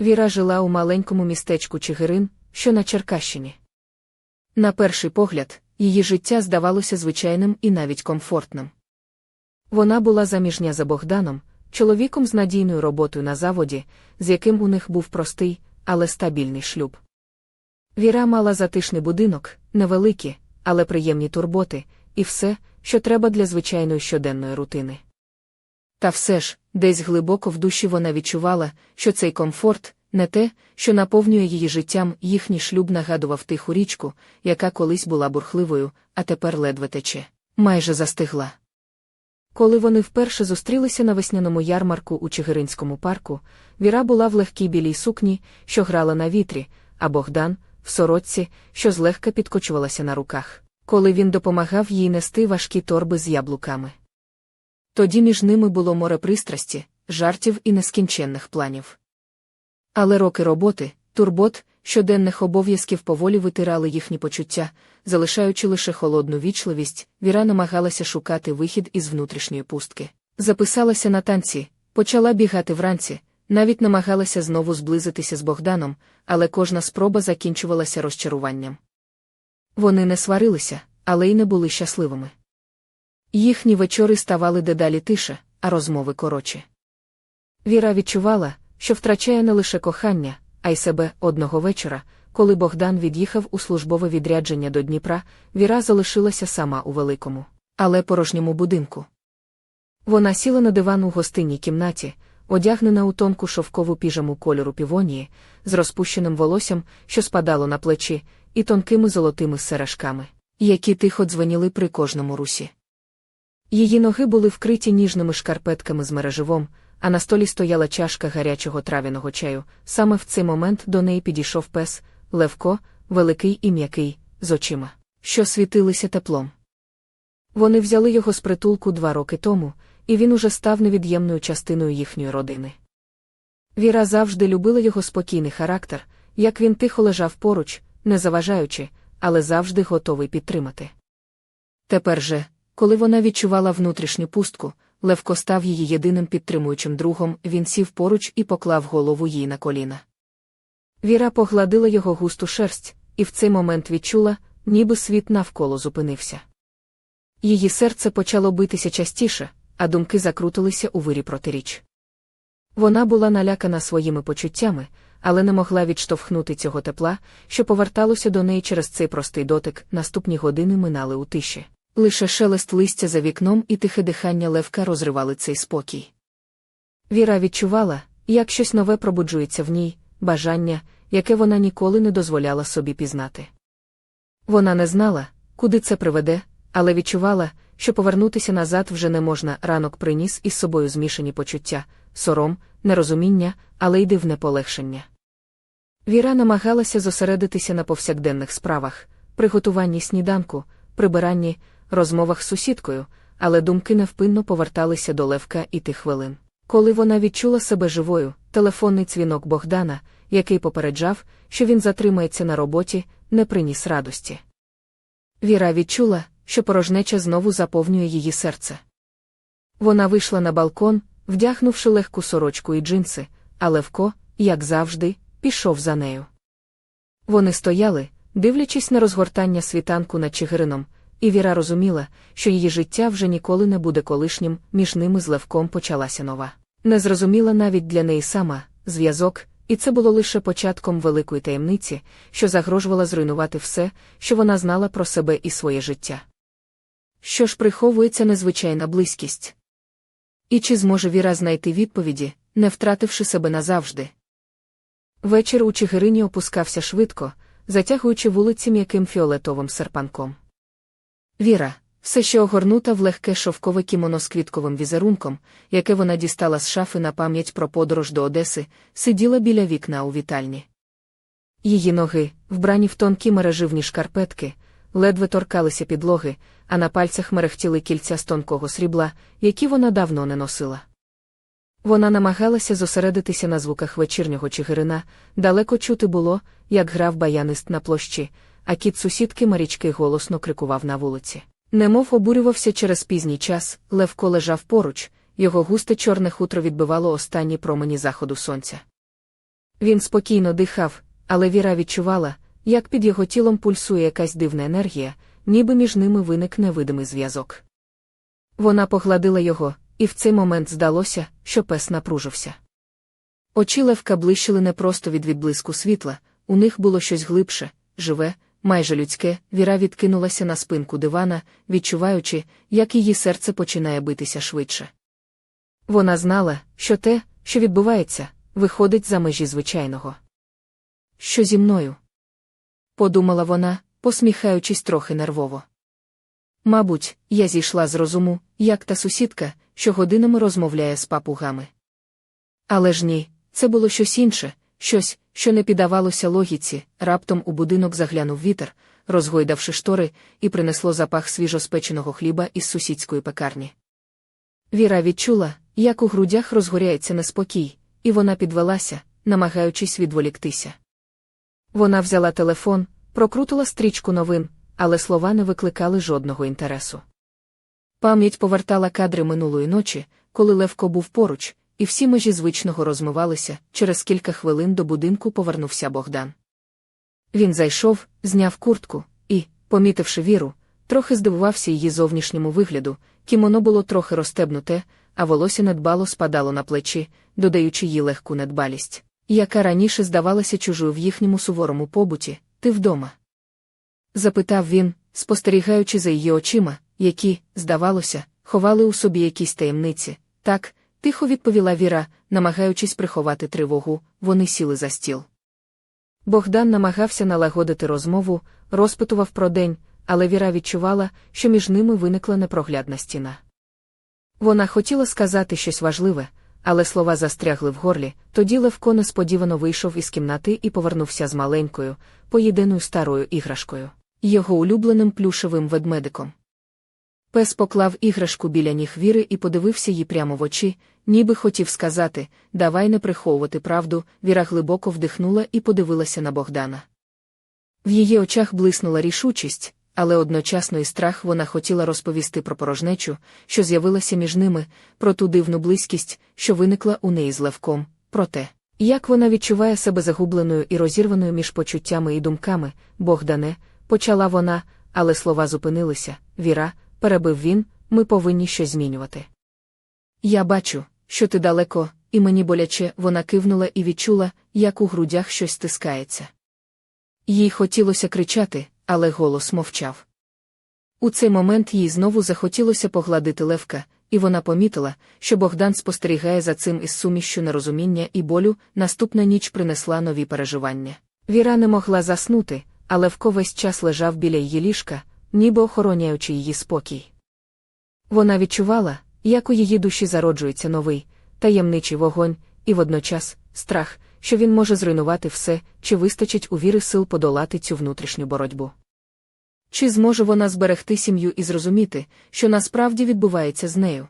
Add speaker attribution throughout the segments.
Speaker 1: Віра жила у маленькому містечку Чигирин, що на Черкащині. На перший погляд, її життя здавалося звичайним і навіть комфортним. Вона була заміжня за Богданом, чоловіком з надійною роботою на заводі, з яким у них був простий, але стабільний шлюб. Віра мала затишний будинок, невеликі, але приємні турботи, і все, що треба для звичайної щоденної рутини. Та все ж, десь глибоко в душі вона відчувала, що цей комфорт не те, що наповнює її життям, їхній шлюб нагадував тиху річку, яка колись була бурхливою, а тепер ледве тече, майже застигла. Коли вони вперше зустрілися на весняному ярмарку у Чигиринському парку, Віра була в легкій білій сукні, що грала на вітрі, а Богдан в сорочці, що злегка підкочувалася на руках, коли він допомагав їй нести важкі торби з яблуками. Тоді між ними було море пристрасті, жартів і нескінченних планів. Але роки роботи, турбот, щоденних обов'язків поволі витирали їхні почуття, залишаючи лише холодну вічливість, Віра намагалася шукати вихід із внутрішньої пустки. Записалася на танці, почала бігати вранці, навіть намагалася знову зблизитися з Богданом, але кожна спроба закінчувалася розчаруванням. Вони не сварилися, але й не були щасливими. Їхні вечори ставали дедалі тише, а розмови коротші. Віра відчувала, що втрачає не лише кохання, а й себе одного вечора, коли Богдан від'їхав у службове відрядження до Дніпра, Віра залишилася сама у великому, але порожньому будинку. Вона сіла на диван у гостинній кімнаті, одягнена у тонку шовкову піжаму кольору півонії, з розпущеним волоссям, що спадало на плечі, і тонкими золотими сережками, які тихо дзвеніли при кожному русі. Її ноги були вкриті ніжними шкарпетками з мереживом, а на столі стояла чашка гарячого трав'яного чаю. Саме в цей момент до неї підійшов пес, Левко, великий і м'який, з очима, що світилися теплом. Вони взяли його з притулку два роки тому, і він уже став невід'ємною частиною їхньої родини. Віра завжди любила його спокійний характер, як він тихо лежав поруч, не заважаючи, але завжди готовий підтримати. Тепер же, коли вона відчувала внутрішню пустку, Левко став її єдиним підтримуючим другом, він сів поруч і поклав голову їй на коліна. Віра погладила його густу шерсть, і в цей момент відчула, ніби світ навколо зупинився. Її серце почало битися частіше, а думки закрутилися у вирі протиріч. Вона була налякана своїми почуттями, але не могла відштовхнути цього тепла, що поверталося до неї через цей простий дотик, наступні години минали у тиші. Лише шелест листя за вікном і тихе дихання левка розривали цей спокій. Віра відчувала, як щось нове пробуджується в ній, бажання, яке вона ніколи не дозволяла собі пізнати. Вона не знала, куди це приведе, але відчувала, що повернутися назад вже не можна. Ранок приніс із собою змішані почуття, сором, нерозуміння, але й дивне полегшення. Віра намагалася зосередитися на повсякденних справах, приготуванні сніданку, прибиранні, розмовах з сусідкою, але думки невпинно поверталися до Левка і тих хвилин. Коли вона відчула себе живою, телефонний дзвінок Богдана, який попереджав, що він затримається на роботі, не приніс радості. Віра відчула, що порожнеча знову заповнює її серце. Вона вийшла на балкон, вдягнувши легку сорочку і джинси, а Левко, як завжди, пішов за нею. Вони стояли, дивлячись на розгортання світанку над Чигирином, і Віра розуміла, що її життя вже ніколи не буде колишнім, між ними з Левком почалася нова. Не зрозуміла навіть для неї сама зв'язок, і це було лише початком великої таємниці, що загрожувала зруйнувати все, що вона знала про себе і своє життя. Що ж приховується незвичайна близькість? І чи зможе Віра знайти відповіді, не втративши себе назавжди? Вечір у Чигирині опускався швидко, затягуючи вулиці м'яким фіолетовим серпанком. Віра, все ще огорнута в легке шовкове кімоно з квітковим візерунком, яке вона дістала з шафи на пам'ять про подорож до Одеси, сиділа біля вікна у вітальні. Її ноги, вбрані в тонкі мереживні шкарпетки, ледве торкалися підлоги, а на пальцях мерехтіли кільця з тонкого срібла, які вона давно не носила. Вона намагалася зосередитися на звуках вечірнього чигирина, далеко чути було, як грав баянист на площі, а кіт сусідки Марічки голосно крикував на вулиці. Немов обурювався через пізній час, Левко лежав поруч, його густе чорне хутро відбивало останні промені заходу сонця. Він спокійно дихав, але Віра відчувала, як під його тілом пульсує якась дивна енергія, ніби між ними виник невидимий зв'язок. Вона погладила його, і в цей момент здалося, що пес напружився. Очі левка блищили не просто від відблиску світла, у них було щось глибше, живе, майже людське, віра відкинулася на спинку дивана, відчуваючи, як її серце починає битися швидше. Вона знала, що те, що відбувається, виходить за межі звичайного. Що зі мною? подумала вона, посміхаючись трохи нервово. Мабуть, я зійшла з розуму, як та сусідка, що годинами розмовляє з папугами. Але ж ні, це було щось інше, щось, що не піддавалося логіці, раптом у будинок заглянув вітер, розгойдавши штори, і принесло запах свіжоспеченого хліба із сусідської пекарні. Віра відчула, як у грудях розгоряється неспокій, і вона підвелася, намагаючись відволіктися. Вона взяла телефон, прокрутила стрічку новин, але слова не викликали жодного інтересу. Пам'ять повертала кадри минулої ночі, коли Левко був поруч, і всі межі звичного розмивалися, через кілька хвилин до будинку повернувся Богдан. Він зайшов, зняв куртку і, помітивши віру, трохи здивувався її зовнішньому вигляду, кімоно було трохи розтебнуте, а волосся недбало спадало на плечі, додаючи їй легку недбалість, яка раніше здавалася чужою в їхньому суворому побуті, ти вдома? запитав він, спостерігаючи за її очима, які, здавалося, ховали у собі якісь таємниці. Так, тихо відповіла Віра, намагаючись приховати тривогу, вони сіли за стіл. Богдан намагався налагодити розмову, розпитував про день, але Віра відчувала, що між ними виникла непроглядна стіна. Вона хотіла сказати щось важливе, але слова застрягли в горлі, тоді Левко несподівано вийшов із кімнати і повернувся з маленькою, поєдиною старою іграшкою, його улюбленим плюшевим ведмедиком. Пес поклав іграшку біля ніг віри і подивився їй прямо в очі, ніби хотів сказати давай не приховувати правду. Віра глибоко вдихнула і подивилася на Богдана. В її очах блиснула рішучість, але одночасно і страх вона хотіла розповісти про порожнечу, що з'явилася між ними, про ту дивну близькість, що виникла у неї з Левком, про те, як вона відчуває себе загубленою і розірваною між почуттями і думками, Богдане, почала вона, але слова зупинилися. Віра, перебив він, ми повинні щось змінювати. Я бачу, що ти далеко, і мені боляче вона кивнула і відчула, як у грудях щось стискається. Їй хотілося кричати, але голос мовчав. У цей момент їй знову захотілося погладити левка, і вона помітила, що Богдан спостерігає за цим із сумішчю нерозуміння і болю, наступна ніч принесла нові переживання. Віра не могла заснути, а Левко весь час лежав біля її ліжка, ніби охороняючи її спокій. Вона відчувала, як у її душі зароджується новий, таємничий вогонь, і водночас страх, що він може зруйнувати все, чи вистачить у віри сил подолати цю внутрішню боротьбу. Чи зможе вона зберегти сім'ю і зрозуміти, що насправді відбувається з нею?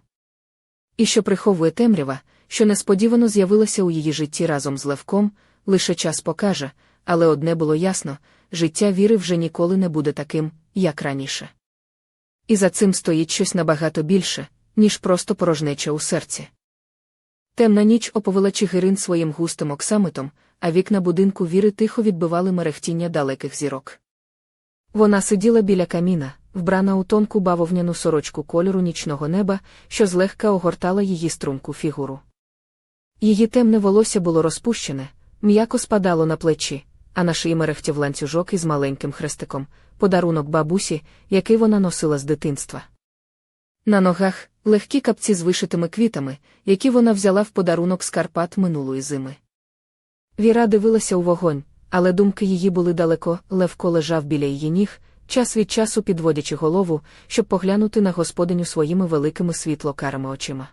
Speaker 1: І що приховує темрява, що несподівано з'явилася у її житті разом з Левком, лише час покаже, але одне було ясно життя віри вже ніколи не буде таким, як раніше. І за цим стоїть щось набагато більше, ніж просто порожнеча у серці. Темна ніч оповила Чигирин своїм густим оксамитом, а вікна будинку віри тихо відбивали мерехтіння далеких зірок. Вона сиділа біля каміна, вбрана у тонку бавовняну сорочку кольору нічного неба, що злегка огортала її струнку фігуру. Її темне волосся було розпущене, м'яко спадало на плечі, а на шиї мерехтів ланцюжок із маленьким хрестиком, подарунок бабусі, який вона носила з дитинства. На ногах легкі капці з вишитими квітами, які вона взяла в подарунок з Карпат минулої зими. Віра дивилася у вогонь, але думки її були далеко, Левко лежав біля її ніг, час від часу підводячи голову, щоб поглянути на господиню своїми великими світло-карими очима.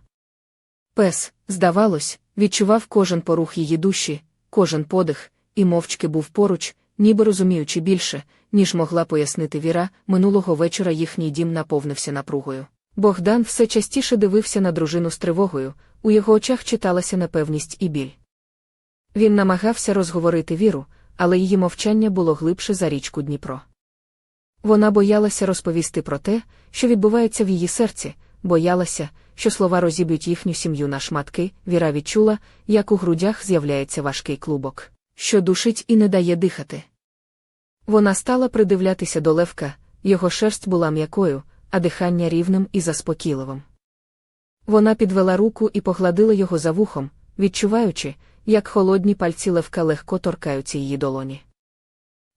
Speaker 1: Пес, здавалось, відчував кожен порух її душі, кожен подих, і мовчки був поруч, ніби розуміючи більше, ніж могла пояснити Віра, минулого вечора їхній дім наповнився напругою. Богдан все частіше дивився на дружину з тривогою, у його очах читалася непевність і біль. Він намагався розговорити віру, але її мовчання було глибше за річку Дніпро. Вона боялася розповісти про те, що відбувається в її серці, боялася, що слова розіб'ють їхню сім'ю на шматки, Віра відчула, як у грудях з'являється важкий клубок, що душить і не дає дихати. Вона стала придивлятися до левка, його шерсть була м'якою, а дихання рівним і заспокійливим. Вона підвела руку і погладила його за вухом, відчуваючи, як холодні пальці левка легко торкаються її долоні.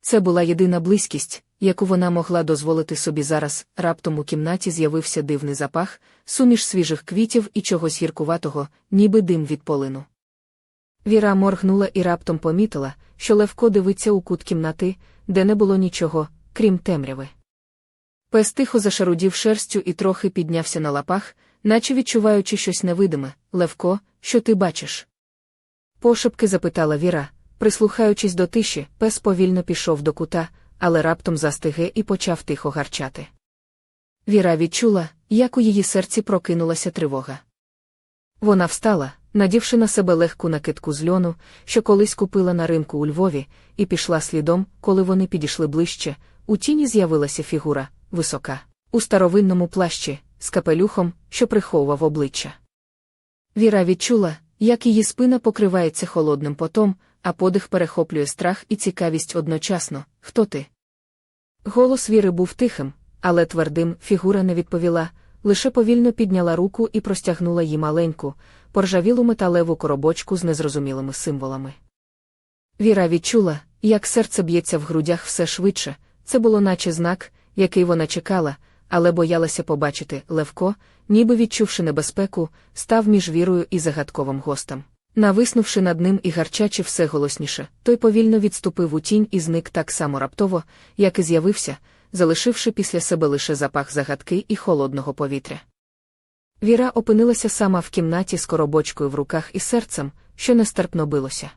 Speaker 1: Це була єдина близькість, яку вона могла дозволити собі зараз, раптом у кімнаті з'явився дивний запах, суміш свіжих квітів і чогось гіркуватого, ніби дим від полину. Віра моргнула і раптом помітила, що Левко дивиться у кут кімнати, де не було нічого, крім темряви. Пес тихо зашарудів шерстю і трохи піднявся на лапах, наче відчуваючи щось невидиме. Левко, що ти бачиш? Пошепки запитала Віра, прислухаючись до тиші, пес повільно пішов до кута, але раптом застиге і почав тихо гарчати. Віра відчула, як у її серці прокинулася тривога. Вона встала, надівши на себе легку накидку з льону, що колись купила на ринку у Львові, і пішла слідом, коли вони підійшли ближче, у тіні з'явилася фігура, висока, у старовинному плащі, з капелюхом, що приховував обличчя. Віра відчула, як її спина покривається холодним потом, а подих перехоплює страх і цікавість одночасно. Хто ти? Голос Віри був тихим, але твердим фігура не відповіла, лише повільно підняла руку і простягнула їй маленьку, поржавілу металеву коробочку з незрозумілими символами. Віра відчула, як серце б'ється в грудях все швидше, це було наче знак, який вона чекала, але боялася побачити Левко, ніби відчувши небезпеку, став між вірою і загадковим гостем. Нависнувши над ним і гарчачи все голосніше, той повільно відступив у тінь і зник так само раптово, як і з'явився, залишивши після себе лише запах загадки і холодного повітря. Віра опинилася сама в кімнаті з коробочкою в руках і серцем, що нестерпно билося.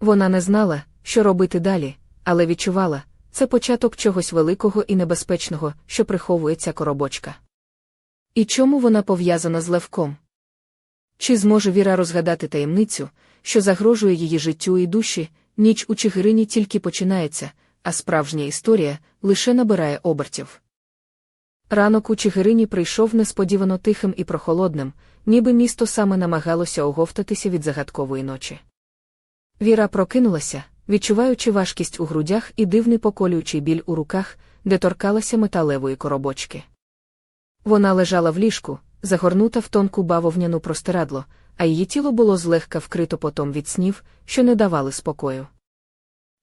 Speaker 1: Вона не знала, що робити далі, але відчувала це початок чогось великого і небезпечного, що приховує ця коробочка. І чому вона пов'язана з левком? Чи зможе Віра розгадати таємницю, що загрожує її життю і душі, ніч у Чигирині тільки починається, а справжня історія лише набирає обертів. Ранок у Чигирині прийшов несподівано тихим і прохолодним, ніби місто саме намагалося оговтатися від загадкової ночі. Віра прокинулася, відчуваючи важкість у грудях і дивний поколюючий біль у руках, де торкалася металевої коробочки. Вона лежала в ліжку, загорнута в тонку бавовняну простирадло, а її тіло було злегка вкрито потом від снів, що не давали спокою.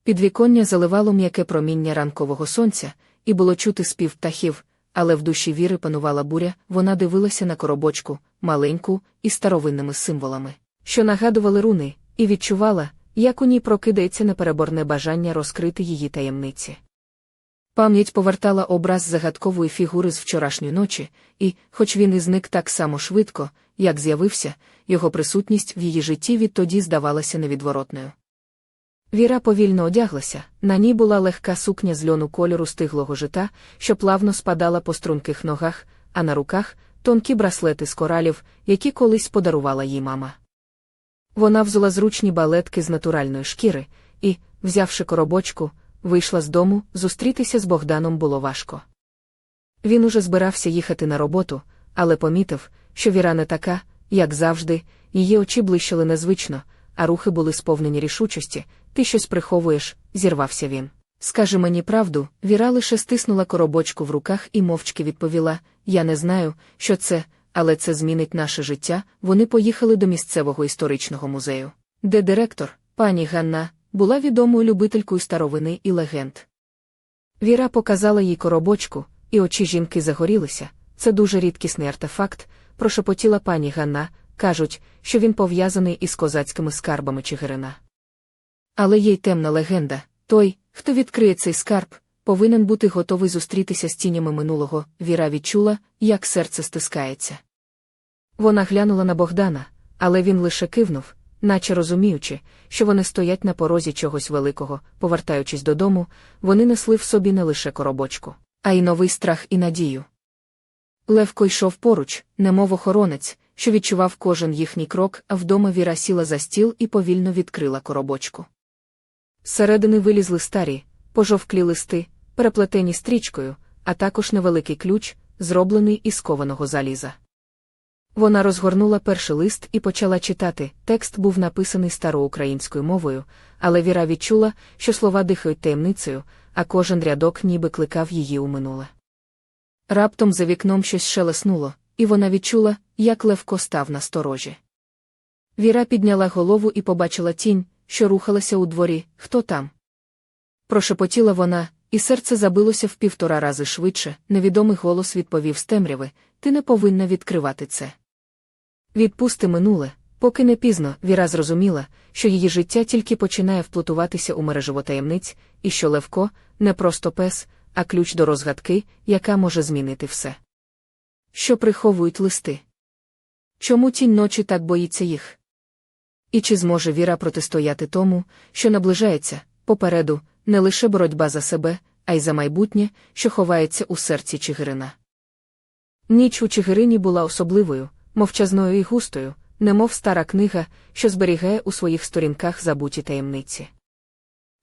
Speaker 1: Підвіконня заливало м'яке проміння ранкового сонця, і було чути спів птахів, але в душі віри панувала буря, вона дивилася на коробочку, маленьку, із старовинними символами, що нагадували руни, і відчувала, як у ній прокидається непереборне бажання розкрити її таємниці. Пам'ять повертала образ загадкової фігури з вчорашньої ночі, і, хоч він і зник так само швидко, як з'явився, його присутність в її житті відтоді здавалася невідворотною. Віра повільно одяглася, на ній була легка сукня з льону кольору стиглого жита, що плавно спадала по струнких ногах, а на руках тонкі браслети з коралів, які колись подарувала їй мама. Вона взула зручні балетки з натуральної шкіри і, взявши коробочку, вийшла з дому, зустрітися з Богданом було важко. Він уже збирався їхати на роботу, але помітив, що Віра не така, як завжди, її очі блищили незвично, а рухи були сповнені рішучості, ти щось приховуєш, зірвався він. Скажи мені правду, Віра лише стиснула коробочку в руках і мовчки відповіла: Я не знаю, що це, але це змінить наше життя. Вони поїхали до місцевого історичного музею, де директор, пані Ганна, була відомою любителькою старовини і легенд. Віра показала їй коробочку, і очі жінки загорілися. Це дуже рідкісний артефакт, прошепотіла пані Ганна, кажуть, що він пов'язаний із козацькими скарбами Чигирина. Але є й темна легенда той, хто відкриє цей скарб, повинен бути готовий зустрітися з тінями минулого. Віра відчула, як серце стискається. Вона глянула на Богдана, але він лише кивнув, наче розуміючи, що вони стоять на порозі чогось великого, повертаючись додому, вони несли в собі не лише коробочку, а й новий страх і надію. Левко йшов поруч, немов охоронець, що відчував кожен їхній крок, а вдома Віра сіла за стіл і повільно відкрила коробочку. Зсередини вилізли старі, пожовклі листи, переплетені стрічкою, а також невеликий ключ, зроблений із кованого заліза. Вона розгорнула перший лист і почала читати. Текст був написаний староукраїнською мовою, але Віра відчула, що слова дихають таємницею, а кожен рядок ніби кликав її у минуле. Раптом за вікном щось шелеснуло, і вона відчула, як Левко став на сторожі. Віра підняла голову і побачила тінь, що рухалася у дворі, хто там. Прошепотіла вона, і серце забилося в півтора рази швидше. Невідомий голос відповів з темряви ти не повинна відкривати це. Відпусти минуле, поки не пізно Віра зрозуміла, що її життя тільки починає вплутуватися у мережево таємниць, і що Левко не просто пес, а ключ до розгадки, яка може змінити все. Що приховують листи? Чому тінь ночі так боїться їх? І чи зможе Віра протистояти тому, що наближається попереду, не лише боротьба за себе, а й за майбутнє, що ховається у серці Чигирина? Ніч у Чигирині була особливою, мовчазною і густою, немов стара книга, що зберігає у своїх сторінках забуті таємниці.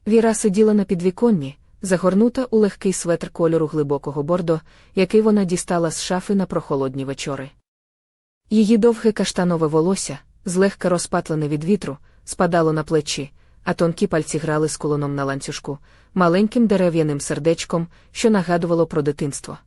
Speaker 1: Віра сиділа на підвіконні, загорнута у легкий светр кольору глибокого бордо, який вона дістала з шафи на прохолодні вечори. Її довге каштанове волосся, злегка розпатлене від вітру, спадало на плечі, а тонкі пальці грали з колоном на ланцюжку, маленьким дерев'яним сердечком, що нагадувало про дитинство.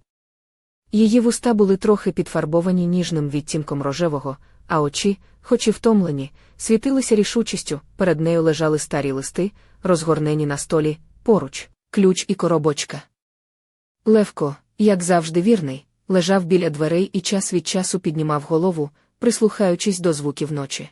Speaker 1: Її вуста були трохи підфарбовані ніжним відтінком рожевого, а очі, хоч і втомлені, світилися рішучістю, перед нею лежали старі листи, розгорнені на столі, поруч, ключ і коробочка. Левко, як завжди вірний, лежав біля дверей і час від часу піднімав голову, прислухаючись до звуків ночі.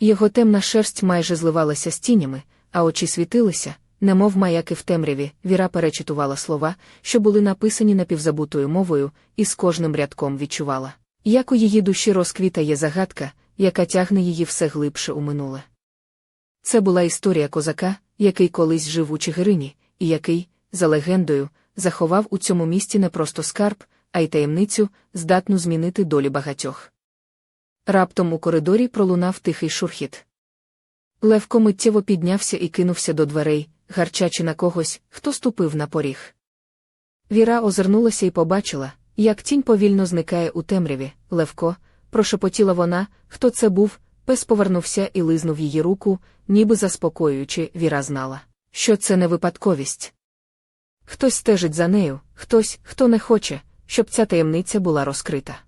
Speaker 1: Його темна шерсть майже зливалася з тінями, а очі світилися, немов маяки в темряві, Віра перечитувала слова, що були написані напівзабутою мовою, і з кожним рядком відчувала. Як у її душі розквітає загадка, яка тягне її все глибше у минуле. Це була історія козака, який колись жив у Чигирині, і який, за легендою, заховав у цьому місті не просто скарб, а й таємницю, здатну змінити долі багатьох. Раптом у коридорі пролунав тихий шурхіт. Левко миттєво піднявся і кинувся до дверей, гарчачи на когось, хто ступив на поріг. Віра озирнулася і побачила, як тінь повільно зникає у темряві. Левко, прошепотіла вона, хто це був, пес повернувся і лизнув її руку, ніби заспокоюючи, Віра знала, що це не випадковість. Хтось стежить за нею, хтось, хто не хоче, щоб ця таємниця була розкрита.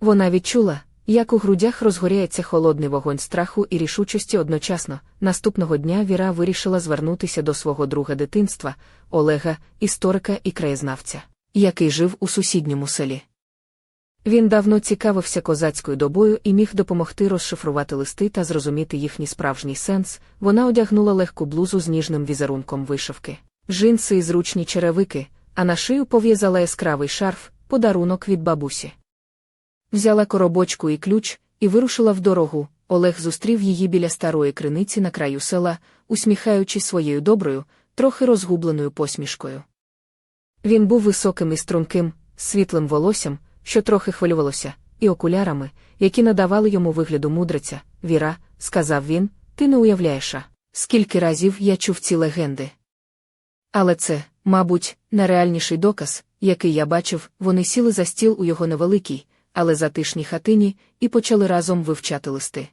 Speaker 1: Вона відчула, як у грудях розгоряється холодний вогонь страху і рішучості одночасно, наступного дня Віра вирішила звернутися до свого друга дитинства, Олега, історика і краєзнавця, який жив у сусідньому селі. Він давно цікавився козацькою добою і міг допомогти розшифрувати листи та зрозуміти їхній справжній сенс. Вона одягнула легку блузу з ніжним візерунком вишивки, джинси і зручні черевики, а на шию пов'язала яскравий шарф, подарунок від бабусі. Взяла коробочку і ключ і вирушила в дорогу. Олег зустрів її біля старої криниці на краю села, усміхаючись своєю доброю, трохи розгубленою посмішкою. Він був високим і струнким, світлим волоссям, що трохи хвилювалося, і окулярами, які надавали йому вигляду мудреця. Віра, сказав він, ти не уявляєш, скільки разів я чув ці легенди. Але це, мабуть, найреальніший доказ, який я бачив, вони сіли за стіл у його невеликій але затишній хатині, і почали разом вивчати листи.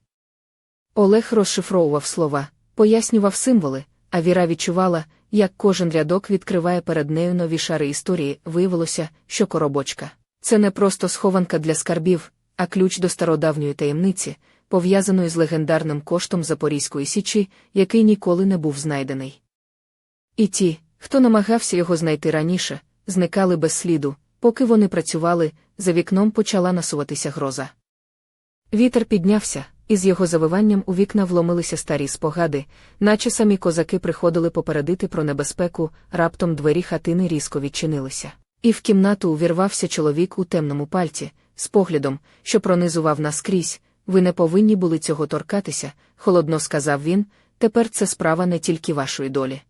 Speaker 1: Олег розшифровував слова, пояснював символи, а Віра відчувала, як кожен рядок відкриває перед нею нові шари історії. Виявилося, що коробочка це не просто схованка для скарбів, а ключ до стародавньої таємниці, пов'язаної з легендарним коштом Запорізької Січі, який ніколи не був знайдений. І ті, хто намагався його знайти раніше, зникали без сліду, Поки вони працювали, за вікном почала насуватися гроза. Вітер піднявся, і з його завиванням у вікна вломилися старі спогади, наче самі козаки приходили попередити про небезпеку, раптом двері хатини різко відчинилися. І в кімнату увірвався чоловік у темному пальці, з поглядом, що пронизував наскрізь. Ви не повинні були цього торкатися, холодно сказав він. Тепер це справа не тільки вашої долі.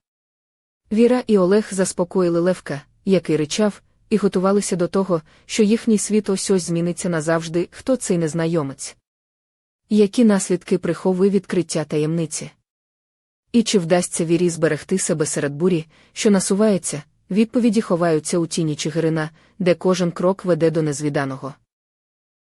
Speaker 1: Віра і Олег заспокоїли Левка, який ричав і готувалися до того, що їхній світ ось ось зміниться назавжди, хто цей незнайомець. Які наслідки приховує відкриття таємниці? І чи вдасться вірі зберегти себе серед бурі, що насувається, відповіді ховаються у тіні Чигирина, де кожен крок веде до незвіданого.